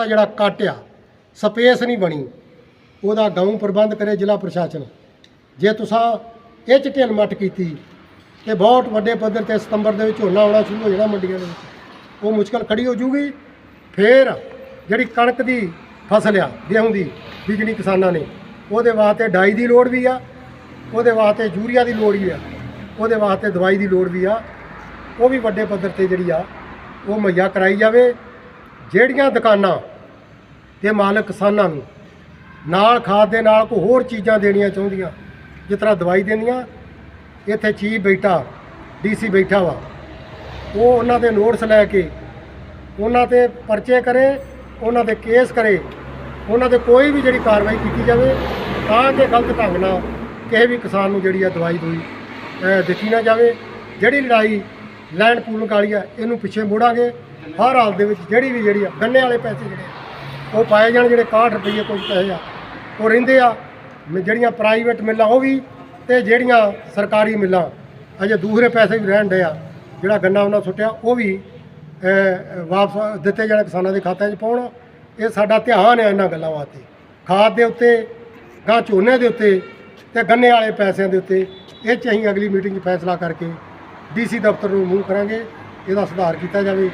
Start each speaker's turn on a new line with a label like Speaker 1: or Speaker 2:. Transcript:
Speaker 1: ਦਾ ਜਿਹੜਾ ਕੱਟ ਆ ਸਪੇਸ ਨਹੀਂ ਬਣੀ। ਉਹਦਾ ਗਾਉਂ ਪ੍ਰਬੰਧ ਕਰੇ ਜ਼ਿਲ੍ਹਾ ਪ੍ਰਸ਼ਾਸਨ। ਜੇ ਤੁਸੀਂ ਇਹ ਚ ਢਿੱਲ ਮੱਠ ਕੀਤੀ ਤੇ ਬਹੁਤ ਵੱਡੇ ਪੱਧਰ ਤੇ ਸਤੰਬਰ ਦੇ ਵਿੱਚ ਝੋਨਾ ਆਉਣਾ ਸ਼ੁਰੂ ਹੋ ਜਾਣਾ ਮੰਡੀਆਂ ਦੇ ਵਿੱਚ, ਉਹ ਮੁਸ਼ਕਲ ਖੜੀ ਹੋ ਜੂਗੀ ਫੇਰ ਜਿਹੜੀ ਕਣਕ ਦੀ ਫਸਲ ਆ, ਗੇਹੂੰ ਦੀ, ਬੀਜਣੀ ਕਿਸਾਨਾਂ ਨੇ, ਉਹਦੇ ਵਾਸਤੇ ਡਾਈ ਦੀ ਲੋੜ ਵੀ ਆ, ਉਹਦੇ ਵਾਸਤੇ ਯੂਰੀਆ ਦੀ ਲੋੜ ਵੀ ਆ, ਉਹਦੇ ਵਾਸਤੇ ਦਵਾਈ ਦੀ ਲੋੜ ਵੀ ਆ। ਉਹ ਵੀ ਵੱਡੇ ਪੱਧਰ ਤੇ ਜਿਹੜੀ ਆ, ਉਹ ਮੁਹੱਈਆ ਕਰਾਈ ਜਾਵੇ। ਜਿਹੜੀਆਂ ਦੁਕਾਨਾਂ ਤੇ ਮਾਲਕ ਕਿਸਾਨਾਂ ਨੂੰ। ਨਾਲ ਖਾਦ ਦੇ ਨਾਲ ਕੋਈ ਹੋਰ ਚੀਜ਼ਾਂ ਦੇਣੀਆਂ ਚਾਹੁੰਦੀਆਂ। ਜਿਸ ਤਰ੍ਹਾਂ ਦਵਾਈ ਦੇਣੀਆਂ ਇੱਥੇ ਚੀਫ ਬੈਠਾ ਡੀਸੀ ਬੈਠਾ ਵਾ। ਉਹ ਉਹਨਾਂ ਦੇ ਨੋਟਸ ਲੈ ਕੇ ਉਹਨਾਂ ਤੇ ਪਰਚੇ ਕਰੇ ਉਹਨਾਂ ਤੇ ਕੇਸ ਕਰੇ। ਉਹਨਾਂ ਤੇ ਕੋਈ ਵੀ ਜਿਹੜੀ ਕਾਰਵਾਈ ਕੀਤੀ ਜਾਵੇ ਤਾਂ ਕਿ ਗਲਤ ਢੰਗ ਨਾਲ ਕਿਸੇ ਵੀ ਕਿਸਾਨ ਨੂੰ ਜਿਹੜੀ ਆ ਦਵਾਈ ਦੂਈ ਦਿੱਤੀ ਨਾ ਜਾਵੇ। ਜਿਹੜੀ ਲੜਾਈ ਲੈਂਡ ਪੂਲਿੰਗ ਵਾਲੀ ਆ ਇਹਨੂੰ ਪਿੱਛੇ ਮੋੜਾਂਗੇ। ਹਰ ਹਾਲ ਦੇ ਵਿੱਚ ਜਿਹੜੀ ਵੀ ਜਿਹੜੀ ਆ ਗੰਨੇ ਵਾਲੇ ਪੈਸੇ ਜਿਹੜੇ ਆ, ਉਹ ਪਾਏ ਜਾਣ ਜਿਹੜੇ 61 ਰੁਪਏ ਕੁਝ ਪੈਸੇ ਆ। ਉਹ ਰਹਿੰਦੇ ਆ ਜਿਹੜੀਆਂ ਪ੍ਰਾਈਵੇਟ ਮਿੱਲਾਂ ਉਹ ਵੀ ਤੇ ਜਿਹੜੀਆਂ ਸਰਕਾਰੀ ਮਿੱਲਾਂ। ਅਜੇ ਦੂਸਰੇ ਪੈਸੇ ਵੀ ਰਹਿਣ ਡੇ ਆ, ਜਿਹੜਾ ਗੰਨਾ ਉਹਨਾਂ ਸੁੱਟਿਆ, ਉਹ ਵੀ ਵਾਪਸ ਦਿੱਤੇ ਜਾਣ ਕਿਸਾਨਾਂ ਦੇ ਖਾਤਿਆਂ 'ਚ ਪਾਉਣ। ਇਹ ਸਾਡਾ ਧਿਆਨ ਹੈ ਇਹਨਾਂ ਗੱਲਾਂ ਵਾਸਤੇ। ਖਾਦ ਦੇ ਉੱਤੇ ਗਾਂ ਝੋਨੇ ਦੇ ਉੱਤੇ ਤੇ ਗੰਨੇ ਵਾਲੇ ਪੈਸਿਆਂ ਦੇ ਉੱਤੇ। ਇਹ 'ਚ ਅਸੀਂ ਅਗਲੀ ਮੀਟਿੰਗ 'ਚ ਫੈਸਲਾ ਕਰਕੇ ਡੀਸੀ ਦਫ਼ਤਰ ਨੂੰ ਮੂਵ ਕਰਾਂਗੇ, ਇਹਦਾ ਸੁਧਾਰ ਕੀਤਾ ਜਾਵੇ।